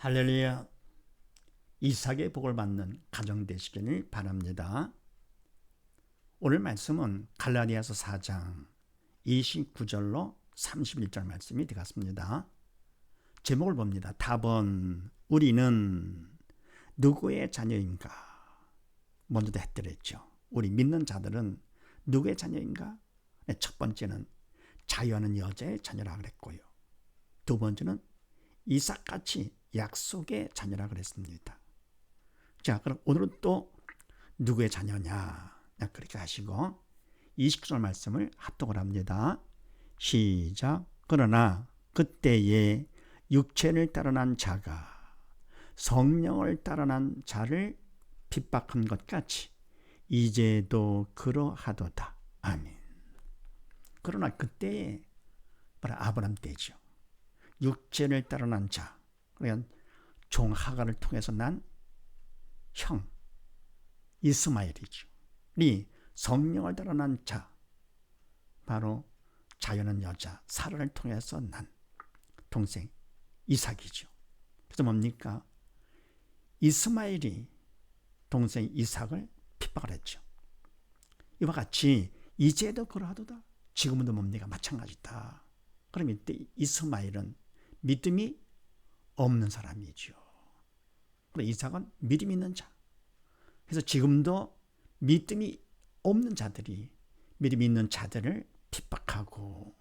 할렐루야. 이삭의 복을 받는 가정 되시기를 바랍니다. 오늘 말씀은 갈라디아서 4장 29절로 31절 말씀이 되겠습니다. 제목을 봅니다. 답은 우리는 누구의 자녀인가? 먼저도 했더랬죠. 우리 믿는 자들은 누구의 자녀인가? 네, 첫 번째는 자유하는 여자의 자녀라 그랬고요. 두 번째는 이삭같이 약속의 자녀라 그랬습니다. 자, 그럼 오늘은 또 누구의 자녀냐? 그렇게 하시고 29절 말씀을 합독을 합니다. 시작. 그러나 그때에 육체를 따라난 자가 성령을 따라난 자를 핍박한 것 같이 이제도 그러하도다. 아멘. 그러나 그때에 바로 아브람 때죠. 육체를 따라난 자. 그러니까 종 하가를 통해서 난 형 이스마엘이죠. 이 성령을 따라 난 자 바로 자연은 여자 사라를 통해서 난 동생 이삭이죠. 그래서 뭡니까? 이스마엘이 동생 이삭을 핍박을 했죠. 이와 같이 이제도 그러하도다. 지금도 뭡니까? 마찬가지다. 그럼 이때 이스마엘은 믿음이 없는 사람이죠. 이삭은 믿음 있는 자. 그래서 지금도 믿음이 없는 자들이 믿음 있는 자들을 핍박하고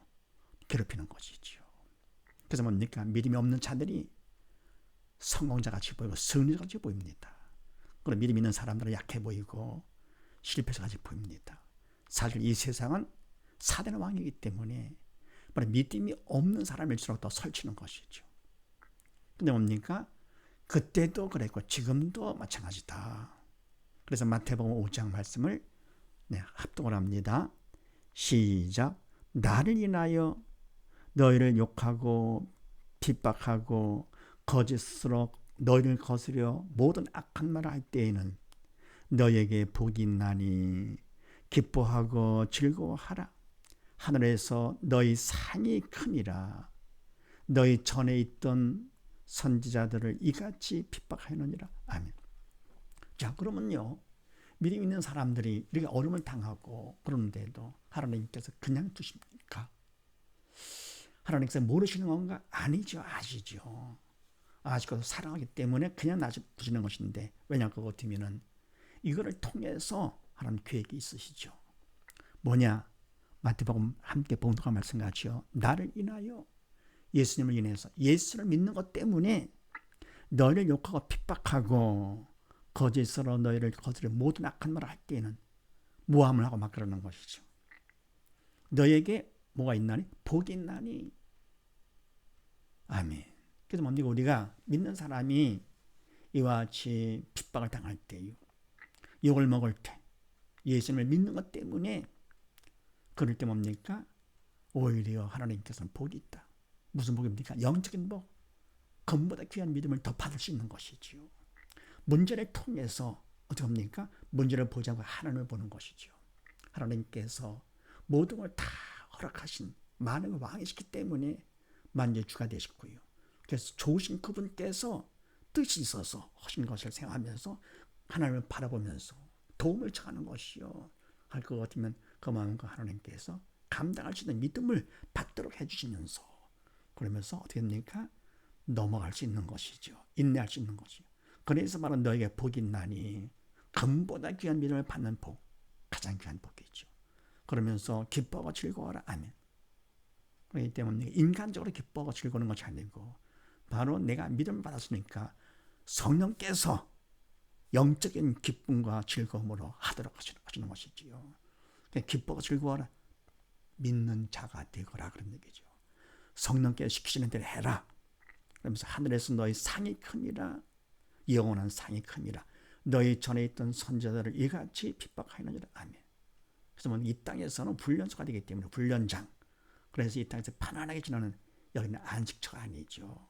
괴롭히는 것이죠. 그래서 뭡니까? 믿음이 없는 자들이 성공자 같이 보이고 승리자 같이 보입니다. 그리고 믿음 있는 사람들은 약해 보이고 실패자 같이 보입니다. 사실 이 세상은 사대의 왕이기 때문에 믿음이 없는 사람일수록 더 설치는 것이죠. 근데 뭡니까? 그때도 그랬고 지금도 마찬가지다. 그래서 마태복음 5장 말씀을 네, 합독을 합니다. 시작. 나를 인하여 너희를 욕하고 핍박하고 거짓으로 너희를 거스려 모든 악한 말을 할 때에는 너에게 복이 있나니 기뻐하고 즐거워하라. 하늘에서 너희 상이 크니라. 너희 전에 있던 선지자들을 이같이 핍박하느니라. 아멘. 자, 그러면요. 믿음 있는 사람들이 이렇게 어려움을 당하고 그러는데도 하나님께서 그냥 두십니까? 하나님께서 모르시는 건가? 아니죠. 아시죠. 아직도 사랑하기 때문에 그냥 놔두시는 것인데 왜냐 그거 같으면은 이거를 통해서 하나님 계획이 있으시죠. 뭐냐? 마태복음 함께 봉독한 말씀 같이요. 나를 인하여 예수님을 인해서 예수를 믿는 것 때문에 너희를 욕하고 핍박하고 거짓으로 너희를 거스려 모든 악한 말을 할 때에는 모함을 하고 막 그러는 것이죠. 너에게 뭐가 있나니? 복이 있나니? 아멘. 그래서 뭡니까? 우리가 믿는 사람이 이와 같이 핍박을 당할 때요. 욕을 먹을 때. 예수님을 믿는 것 때문에 그럴 때 뭡니까? 오히려 하나님께서는 복이 있다. 무슨 복입니까? 영적인 복. 금보다 귀한 믿음을 더 받을 수 있는 것이지요. 문제를 통해서 어떻게 합니까? 문제를 보지 않고 하나님을 보는 것이죠. 하나님께서 모든 걸 다 허락하신 많은 왕이시기 때문에 만재 주가 되셨고요. 그래서 좋으신 그분께서 뜻이 있어서 하신 것을 생각하면서 하나님을 바라보면서 도움을 청하는 것이요. 할 것 같으면 그 마음과 하나님께서 감당할 수 있는 믿음을 받도록 해주시면서 그러면서 어떻게 됩니까? 넘어갈 수 있는 것이죠. 인내할 수 있는 것이죠. 그래서 말은 너에게 복이 있나니 금보다 귀한 믿음을 받는 복 가장 귀한 복이죠. 그러면서 기뻐하고 즐거워라. 아멘. 그렇기 때문에 인간적으로 기뻐하고 즐거우는 것이 아니고 바로 내가 믿음을 받았으니까 성령께서 영적인 기쁨과 즐거움으로 하도록 하시는 것이지요. 기뻐하고 즐거워라. 믿는 자가 되거라 그런 얘기죠. 성령께서 시키시는 대로 해라. 그러면서 하늘에서 너희 상이 크니라 영원한 상이 크니라 너희 전에 있던 선자들을 이같이 핍박하느니라 아멘. 그래서 뭐이 땅에서는 훈련소가 되기 때문에 훈련장. 그래서 이 땅에서 편안하게 지나는 여기는 안식처가 아니죠.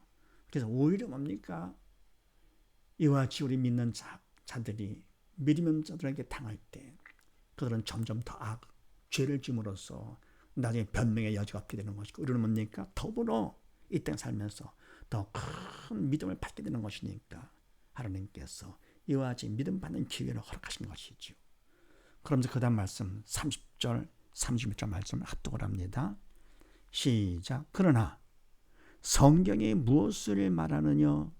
그래서 오히려 뭡니까? 이와 같이 우리 믿는 자, 자들이 믿음 자들에게 당할 때 그들은 점점 더 악, 죄를 짐으로써 나중에 변명의 여지가 없게 되는 것이고 우리는 뭡니까? 더불어 이 땅 살면서 더 큰 믿음을 받게 되는 것이니까 하나님께서 이와 같이 믿음 받는 기회를 허락하신 것이죠. 그러면서 그 다음 말씀 30절 31절 말씀을 합독을 합니다. 시작 그러나 성경이 무엇을 말하느냐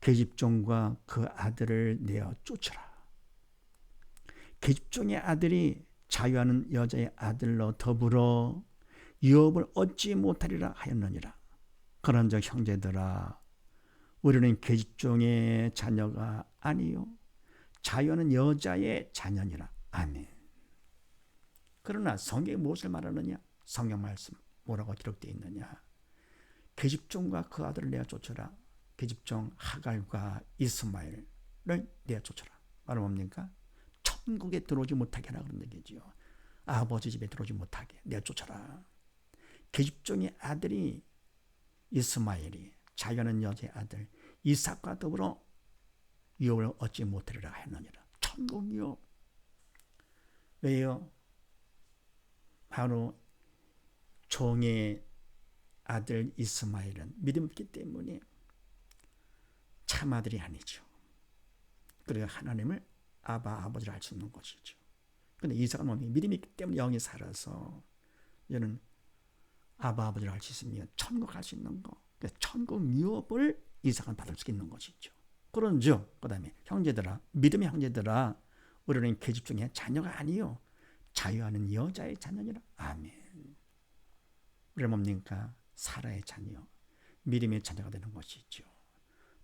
계집종과 그 아들을 내어 쫓으라. 계집종의 아들이 자유하는 여자의 아들로 더불어 유업을 얻지 못하리라 하였느니라. 그런즉 형제들아 우리는 계집종의 자녀가 아니요 자유하는 여자의 자녀니라. 아멘. 그러나 성경이 무엇을 말하느냐? 성경 말씀 뭐라고 기록되어 있느냐? 계집종과 그 아들을 내어 쫓으라. 계집종 하갈과 이스마엘을 내어 쫓으라. 말은 뭡니까? 천국에 들어오지 못하게 하라 그런 얘기죠. 아버지 집에 들어오지 못하게 내어 쫓아라. 계집종의 아들이 이스마엘이 자기는 여자의 아들 이삭과 더불어 유업을 얻지 못하리라 했느니라. 천국 유업. 왜요? 바로 종의 아들 이스마엘은 믿음 없기 때문에 참 아들이 아니죠. 그리고 하나님을 아바 아버지를 알수 있는 것이죠. 근데 이삭은 뭡니까? 믿음이 있기 때문에 영이 살아서 이는 아바 아버지를 알 수 있으면 천국 갈 수 있는 거. 천국 유업을 이삭은 받을 수 있는 것이죠. 그런즉 그다음에 형제들아 믿음의 형제들아 우리는 계집 중에 자녀가 아니요 자유하는 여자의 자녀니라. 아멘. 우리는 뭡니까? 사라의 자녀, 믿음의 자녀가 되는 것이죠.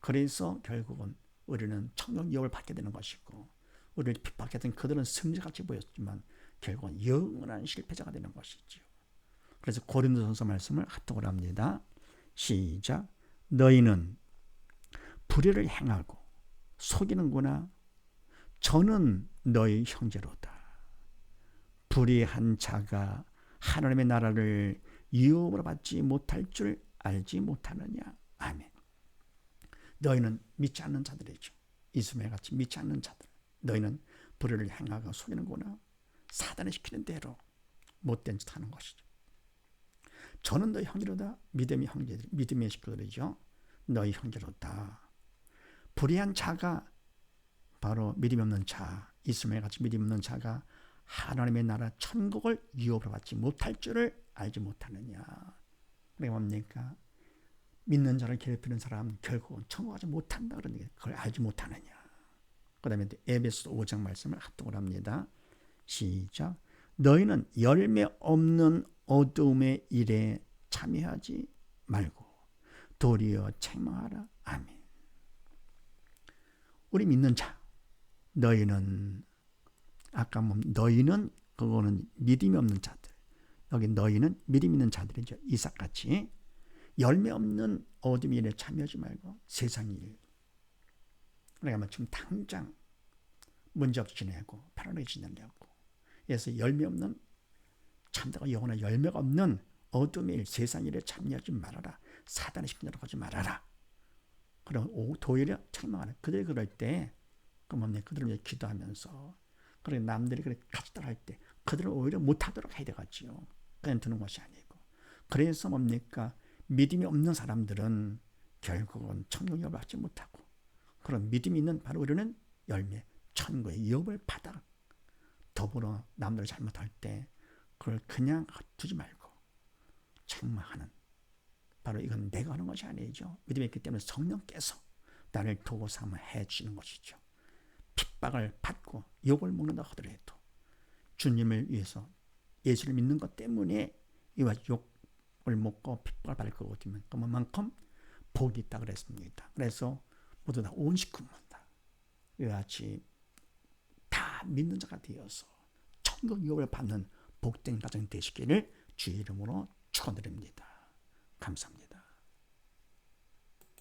그래서 결국은 우리는 청년 유업을 받게 되는 것이고 우리를 핍박했던 그들은 승리같이 보였지만 결국은 영원한 실패자가 되는 것이죠. 그래서 고린도전서 말씀을 합독을 합니다. 시작. 너희는 불의를 행하고 속이는구나. 저는 너희 형제로다. 불의한 자가 하나님의 나라를 유업으로 받지 못할 줄 알지 못하느냐. 아멘. 너희는 믿지 않는 자들이죠. 이스마엘 같이 믿지 않는 자들. 너희는 불의를 행하고 속이는구나. 사단이 시키는 대로 못된 짓 하는 것이죠. 저는 너희 형제로다. 믿음의 형제들, 믿음의 식구들이죠. 너희 형제로다. 불의한 자가 바로 믿음 없는 자, 이스마엘 같이 믿음 없는 자가 하나님의 나라 천국을 유업으로 받지 못할 줄을 알지 못하느냐. 그게 뭡니까? 믿는 자를 괴롭히는 사람 결국은 천국 가지 못한다 그런 얘기 그걸 알지 못하느냐. 그 다음에 에베소 5장 말씀을 합독을 합니다. 시작. 너희는 열매 없는 어둠의 일에 참여하지 말고 도리어 책망하라. 아멘. 우리 믿는 자, 너희는 아까 뭐 너희는 그거는 믿음이 없는 자들. 여기 너희는 믿음 있는 자들이죠. 이삭같이 열매 없는 어둠의 일에 참여하지 말고 세상 일. 그러니까 지금 당장 문제 없이 지내고 편안하게 지내려고. 그래서 열매 없는 참다가 영원한 열매가 없는 어둠의 일, 세상 일에 참여하지 말아라. 사단의 식대로 하지 말아라. 그럼 도리어 책망하는 그들이 그럴 때 그럼 그들을 위해 기도하면서 그래 남들이 그래 같이 따라할 때 그들을 오히려 못하도록 해야 되겠지요. 그냥 두는 것이 아니고. 그래서 뭡니까? 믿음이 없는 사람들은 결국은 천국을 받지 못하고 그런 믿음이 있는 바로 우리는 열매, 천국의 유업을 받아 더불어 남들을 잘못할 때 그걸 그냥 두지 말고 책망하는 바로 이건 내가 하는 것이 아니죠. 믿음이 있기 때문에 성령께서 나를 도구 삼아 해주는 것이죠. 핍박을 받고 욕을 먹는다 하더라도 주님을 위해서 예수를 믿는 것 때문에 이와 욕을 먹고 핍박을 받을 거거든요. 그만큼 복이 있다 그랬습니다. 그래서 모두 다온 식구입니다. 이와 같이 다 믿는 자가 되어서 천국 유업을 받는 복된 가정 되시기를 주의 이름으로 축원드립니다. 감사합니다.